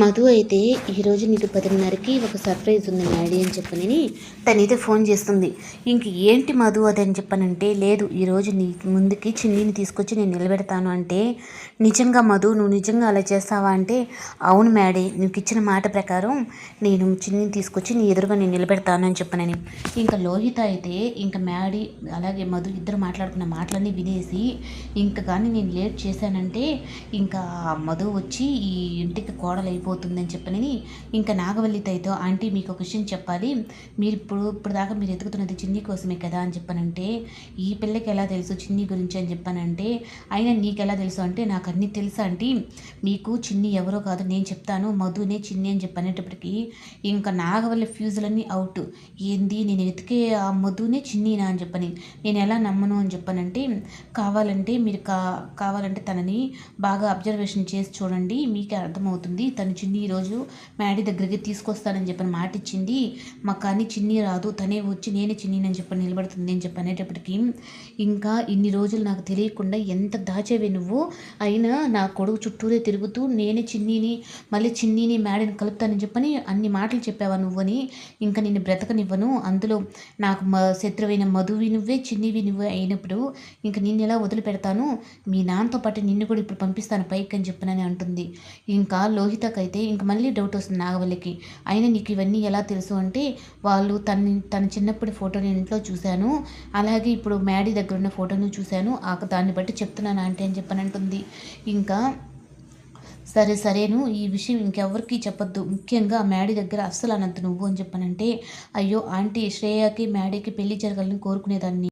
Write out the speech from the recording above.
మధు అయితే ఈరోజు నీకు పదిన్నరకి ఒక సర్ప్రైజ్ ఉంది డాడీ అని చెప్పనని తనైతే ఫోన్ చేస్తుంది. ఇంక ఏంటి మధు అది అని చెప్పనంటే లేదు ఈరోజు నీ ముందుకి చిన్నీని తీసుకొచ్చి నేను నిలబెడతాను అంటే నిజంగా మధు నువ్వు నిజంగా అలా చేస్తావా అంటే అవును మ్యాడీ నీకు ఇచ్చిన మాట ప్రకారం నేను చిన్నీని తీసుకొచ్చి నీ ఎదురుగా నేను నిలబెడతాను అని చెప్పనని. ఇంకా లోహిత అయితే ఇంకా మ్యాడీ అలాగే మధు ఇద్దరు మాట్లాడుకున్న మాటలన్నీ వినేసి ఇంకా కానీ నేను లేట్ చేశానంటే ఇంకా మధు వచ్చి ఈ ఇంటికి కోడలై వెళ్ళిపోతుందని చెప్పని ఇంకా నాగవల్లితో ఆంటీ మీకు ఒక విషయం చెప్పాలి. మీరు ఇప్పుడు ఇప్పుడు దాకా మీరు ఎదుగుతున్నది చిన్ని కోసమే కదా అని చెప్పనంటే ఈ పిల్లకి ఎలా తెలుసు చిన్ని గురించి అని చెప్పానంటే అయినా నీకు ఎలా తెలుసు అంటే నాకు అన్నీ తెలుసు ఆంటీ. మీకు చిన్ని ఎవరో కాదు నేను చెప్తాను మధునే చిన్ని అని చెప్పనేటప్పటికీ ఇంకా నాగవల్లి ఫ్యూజులన్నీ అవుట్. ఏంది నేను వెతికే ఆ మధునే చిన్నీనా అని చెప్పని. నేను ఎలా నమ్మను అని చెప్పానంటే కావాలంటే మీరు కా కావాలంటే తనని బాగా అబ్జర్వేషన్ చేసి చూడండి మీకే అర్థమవుతుంది తను చిన్ని ఈరోజు మ్యాడీ దగ్గరికి తీసుకొస్తానని చెప్పని మాట ఇచ్చింది. మా కానీ చిన్ని రాదు తనే వచ్చి నేనే చిన్నీనని చెప్పని నిలబడుతుంది అని చెప్పి అనేటప్పటికీ ఇంకా ఇన్ని రోజులు నాకు తెలియకుండా ఎంత దాచేవి నువ్వు? అయినా నా కొడుకు చుట్టూరే తిరుగుతూ నేనే చిన్నీని మళ్ళీ చిన్నీని మ్యాడీని కలుపుతానని చెప్పని అన్ని మాటలు చెప్పావా నువ్వని ఇంకా నేను బ్రతకనివ్వను. అందులో నాకు మ శత్రువైన మధువి నువ్వే చిన్నివి నువ్వే అయినప్పుడు ఇంకా నిన్ను ఎలా వదిలిపెడతాను? మీ నాన్నతో పాటు నిన్ను కూడా ఇప్పుడు పంపిస్తాను పైకి అని చెప్పనని అంటుంది. ఇంకా అయితే ఇంక మళ్ళీ డౌట్ వస్తుంది నాగవల్లికి. అయినా నీకు ఇవన్నీ ఎలా తెలుసు అంటే వాళ్ళు తన తన చిన్నప్పటి ఫోటో నేను ఇంట్లో చూశాను. అలాగే ఇప్పుడు మ్యాడీ దగ్గర ఉన్న ఫోటోను చూశాను. ఆ దాన్ని బట్టి చెప్తున్నాను అంటే అని చెప్పనంటుంది. ఇంకా సరే సరేను. ఈ విషయం ఇంకెవరికి చెప్పొద్దు. ముఖ్యంగా మ్యాడీ దగ్గర అస్సలు అనంత నువ్వు అని చెప్పనంటే అయ్యో ఆంటీ శ్రేయాకి మ్యాడీకి పెళ్ళి జరగాలని కోరుకునేదాన్ని.